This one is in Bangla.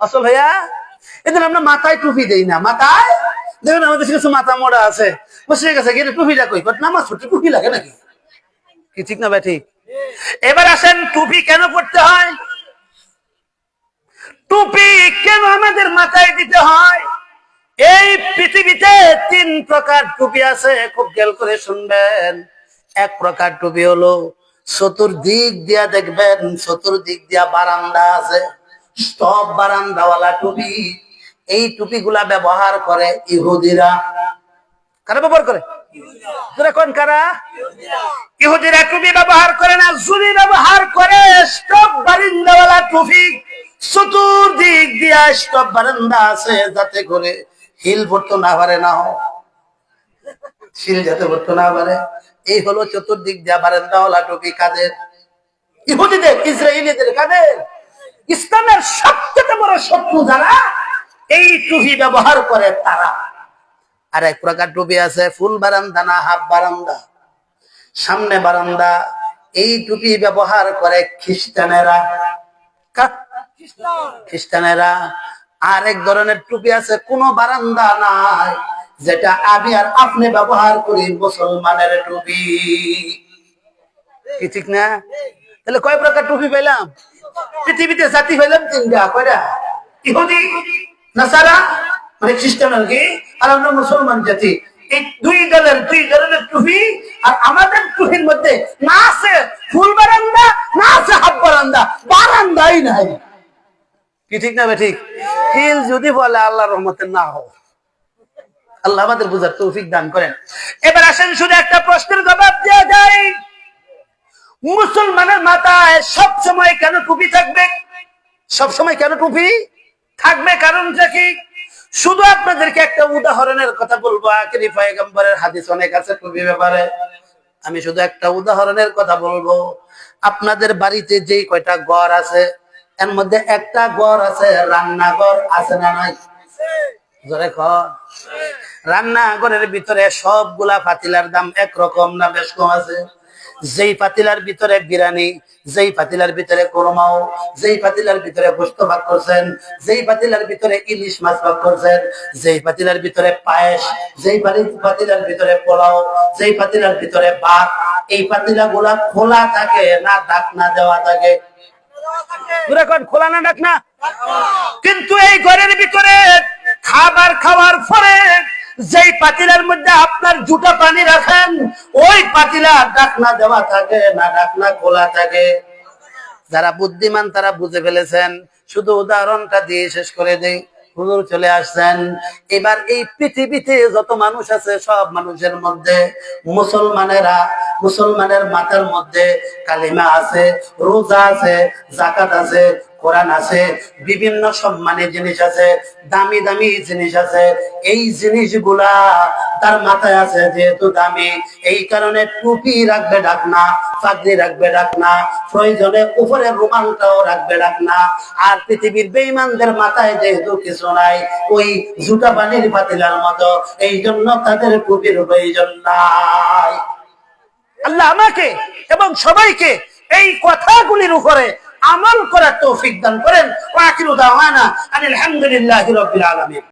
আসল ভাইয়া, এদের আমরা মাথায় টুপি দেই না, মাথায়? দেখুন, আমাদের কিছু মাথা মোড়া আছে। বসে গেছে গেলে টুপিটা কই? নামাজ পড়তে, টুপি লাগে নাকি? কি ঠিক না ভাই, ঠিক? এবার আসেন, টুপি কেন পড়তে হয়? টুপি কেন আমাদের মাথায় দিতে হয়? এই পৃথিবীতে তিন প্রকার টুপি আছে, খুব খেয়াল করে শুনবেন। এক প্রকার টুপি হলো, চতুর্দিক দিয়া দেখবেন, চতুর্দিক দিয়া বারান্দা আছে। সব বারান্দাওয়ালা টুপি। এই টুপিগুলা ব্যবহার করে ইহুদিরা। কারা ব্যবহার করে? টুপি টুপি। চতুর্দিক দিয়া বারান্দা আছে যাতে করে হিল পড়তো না পারে না হোক পড়তো না পারে। এই হলো চতুর্দিক দিয়া বারান্দাওয়ালা টুপি কাদের? ইহুদিদের ইসরায়েলিদের কাদের? ইসলামের সবচেয়ে বড় শত্রু যারা, এই টুপি ব্যবহার করে তারা। আর এক প্রকার টুপি আছে, ফুল বারান্দা না হাফ বারান্দা? সামনে বারান্দা, এই টুপি ব্যবহার করে খ্রিস্টানেরা। খ্রিস্টানেরা। আরেক ধরনের টুপি আছে, কোন বারান্দা নাই, যেটা আমি আর আপনি ব্যবহার করি মুসলমানের টুপি। কি ঠিক না? তাহলে কয় প্রকার টুপি পেলাম পৃথিবীতে জাতি পেলাম তিনটা, কয়টা? ইহুদি, নাসারা মানে খ্রিস্টান আর কি, আর আমরা মুসলমান জাতি। এই দুই দলের, দুই ধরনের টুপি, আর আমাদের টুপির মধ্যে না আছে ফুল বারান্দা, না আছে হাফ বারান্দা, বারান্দাই নাই। কি ঠিক না ঠিক? হিল যদি বলে আল্লাহ রহমতের না হোক, আল্লাহ আমাদের বুঝার তৌফিক দান করেন। এবার আসেন শুধু একটা প্রশ্নের জবাব দেওয়া যায় মুসলমানের মাথায় সব সময় কেন টুপি থাকবে? সব সময় কেন টুপি থাকবে? কারণটা কি? শুধু আপনাদেরকে একটা উদাহরণের কথা বলব। হাদিস অনেক আছে টুপি ব্যাপারে। আমি শুধু একটা উদাহরণের কথা বলব। আপনাদের বাড়িতে যে কয়টা ঘর আছে, এর মধ্যে একটা ঘর আছে, রান্নাঘর আছে না নাই? রান্নাঘরের ভিতরে সবগুলা পাতিলার দাম একরকম না বেশ কম আছে? যেই পাতিলার ভিতরে বিরানি যেই পাতিলার ভিতরে কোরমাও যেই পাতিলার ভিতরে গোস্ত ভাগ করছেন যেই পাতিলার ভিতরে ইলিশ মাছ ভাগ করছেন যেই পাতিলার ভিতরে পায়েস যেই পাতি- পাতিলার ভিতরে পোলাও যেই পাতিলার ভিতরে ভাত। এই পাতিলা গুলা খোলা থাকে না ঢাকনা দেওয়া থাকে। খোলা না ঢাকনা কিন্তু এই ঘরের ভিতরে খাবার খাওয়ার পরে যেই পাতিলার মধ্যে আপনার জুটা পানি রাখেন, ওই পাতিলা ডাকনা দেওয়া থাকে, না ডাকনা খোলা থাকে। যারা বুদ্ধিমান, তারা বুঝে ফেলেছেন। শুধু উদাহরণটা দিয়ে শেষ করে দেই। হুজুর চলে আসছেন। এবার এই পৃথিবীতে যত মানুষ আছে, সব মানুষের মধ্যে, মুসলমানেরা, মুসলমানের মাথার মধ্যে কালিমা আছে, রোজা আছে জাকাত আছে কোরআন আছে, বিভিন্ন সম্মানের জিনিস আছে, দামি দামি জিনিস আছে, এই জিনিসগুলা তার মাথায় আছে যেহেতু দামি, এই কারণে টুপি রাখবে ডাকনা চাকরি রাখবে ডাকনা প্রয়োজনে উপরে রুমালটাও রাখবে ডাকনা আর পৃথিবীর বেইমানদের মাথায় যেহেতু কিছু নাই, ওই জুটা পানির পাতিলার মতো, এই জন্য তাদের টুপির প্রয়োজন নাই। আল্লাহ আমাকে এবং সবাইকে এই কথাগুলির উপরে আমল করার তৌফিক দান করেন। ওয়াকিরু দাওয়ানা আলহামদুলিল্লাহি রাব্বিল আলামিন।